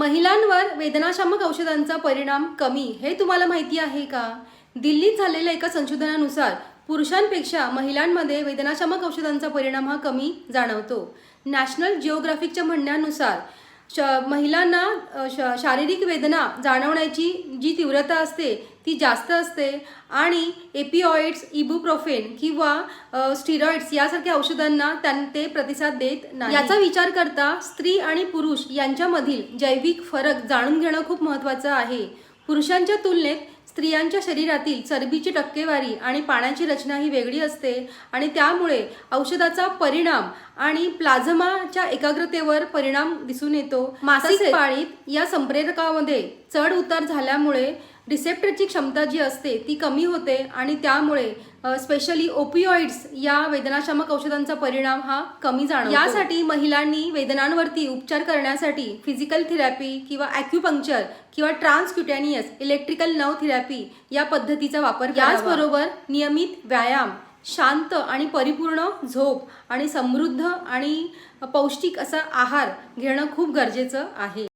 महिलांवर वेदनाशामक औषधांचा परिणाम कमी हे तुम्हाला माहिती आहे का? दिल्लीत झालेल्या एका संशोधनानुसार पुरुषांपेक्षा महिलांमध्ये वेदनाशामक औषधांचा परिणाम हा कमी जाणवतो. नॅशनल जिओग्राफिकच्या म्हणण्यानुसार श महिलांना श शारीरिक वेदना जाणवण्याची जी तीव्रता असते ती जास्त असते. आणि एपिओइड्स इबुप्रोफेन किंवा स्टिरॉइड्स यासारख्या औषधांना त्यां ते प्रतिसाद देत नाही. याचा विचार करता स्त्री आणि पुरुष यांच्यामधील जैविक फरक जाणून घेणं खूप महत्त्वाचं आहे. पुरुषांच्या तुलनेत स्त्रियांच्या शरीरातील चरबीची टक्केवारी आणि पाण्याची रचना ही वेगळी असते आणि त्यामुळे औषधाचा परिणाम आणि प्लाझ्माच्या एकाग्रतेवर परिणाम दिसून येतो. मासिक पाळीत या संप्रेरकामध्ये चढ उतार झाल्यामुळे रिसेप्टरची क्षमता जी असते ती कमी होते आणि त्यामुळे स्पेशली ओपिओइड्स या वेदनाशामक औषधांचा परिणाम हा कमी जाणवतो. यासाठी महिलांनी वेदनांवरती उपचार करण्यासाठी फिजिकल थेरपी किंवा ॲक्युपंक्चर किंवा ट्रान्सक्युटॅनियस इलेक्ट्रिकल नव थेरपी या पद्धतीचा वापर याचबरोबर नियमित व्यायाम शांत आणि परिपूर्ण झोप आणि समृद्ध आणि पौष्टिक असा आहार घेणं खूप गरजेचं आहे.